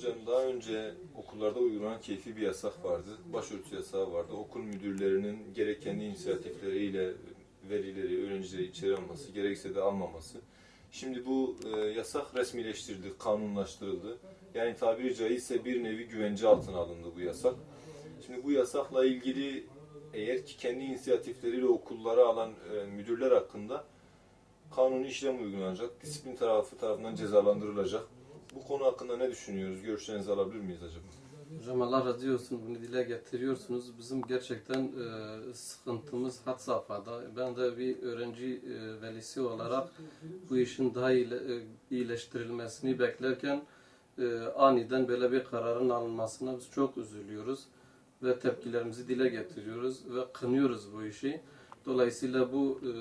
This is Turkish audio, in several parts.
Hocam daha önce okullarda uygulanan keyfi bir yasak vardı. Başörtüsü yasağı vardı. Okul müdürlerinin gerek kendi inisiyatifleriyle velileri, öğrencileri içeri alması, gerekse de almaması. Şimdi bu e, yasak resmileştirildi, kanunlaştırıldı. Yani tabiri caizse bir nevi güvence altına alındı bu yasak. Şimdi bu yasakla ilgili eğer ki kendi inisiyatifleriyle okullara alan e, müdürler hakkında kanuni işlem uygulanacak, disiplin tarafı tarafından cezalandırılacak. Bu konu hakkında ne düşünüyoruz? Görüşlerinizi alabilir miyiz acaba? Hocam Allah razı olsun bunu dile getiriyorsunuz. Bizim gerçekten e, sıkıntımız had safhada. Ben de bir öğrenci e, velisi olarak bu işin daha iyile, e, iyileştirilmesini beklerken e, aniden böyle bir kararın alınmasına biz çok üzülüyoruz ve tepkilerimizi dile getiriyoruz ve kınıyoruz bu işi. Dolayısıyla bu e,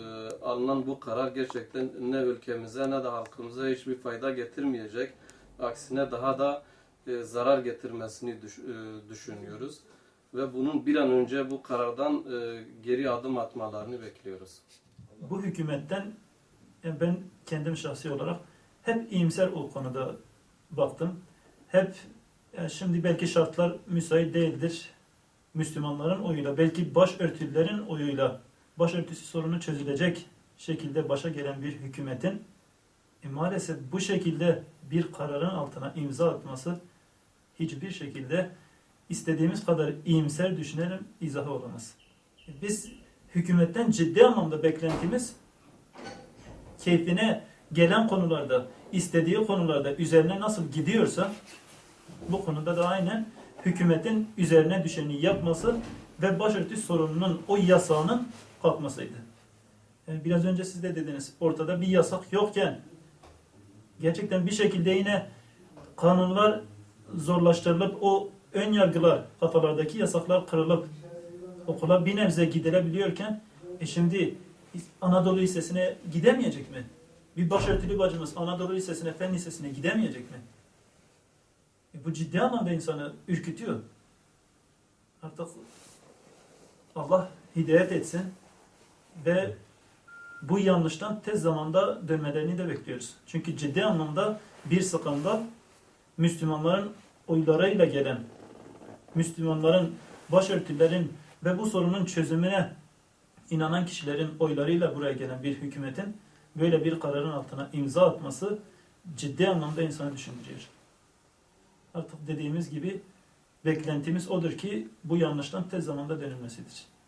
alınan bu karar gerçekten ne ülkemize ne de halkımıza hiçbir fayda getirmeyecek. Aksine daha da e, zarar getirmesini düş- e, düşünüyoruz. Ve bunun bir an önce bu karardan e, geri adım atmalarını bekliyoruz. bu hükümetten yani ben kendim şahsi olarak hep iyimser o konuda baktım. Hep yani şimdi belki şartlar müsait değildir. Müslümanların oyuyla, belki başörtülerin oyuyla başörtüsü sorunu çözülecek şekilde başa gelen bir hükümetin e, maalesef bu şekilde bir kararın altına imza atması hiçbir şekilde istediğimiz kadar iyimser düşünelim izahı olamaz. E, Biz hükümetten ciddi anlamda beklentimiz keyfine gelen konularda, istediği konularda üzerine nasıl gidiyorsa bu konuda da aynen hükümetin üzerine düşeni yapması ve başörtüsü sorununun o yasağının kalkmasıydı. Yani biraz önce siz de dediniz ortada bir yasak yokken gerçekten bir şekilde yine kanunlar zorlaştırılıp o ön yargılar kafalardaki yasaklar kırılıp okula bir nebze gidilebiliyorken e şimdi Anadolu Lisesi'ne gidemeyecek mi? Bir başörtülü bacımız Anadolu Lisesi'ne, Fen Lisesi'ne gidemeyecek mi? E bu ciddi anlamda insanı ürkütüyor. Artık Allah hidayet etsin ve bu yanlıştan tez zamanda dönmelerini de bekliyoruz. Çünkü ciddi anlamda bir skandal Müslümanların oylarıyla gelen, Müslümanların, başörtülerin ve bu sorunun çözümüne inanan kişilerin oylarıyla buraya gelen bir hükümetin böyle bir kararın altına imza atması ciddi anlamda insanı düşündürüyor. Artık dediğimiz gibi beklentimiz odur ki bu yanlıştan tez zamanda dönülmesidir.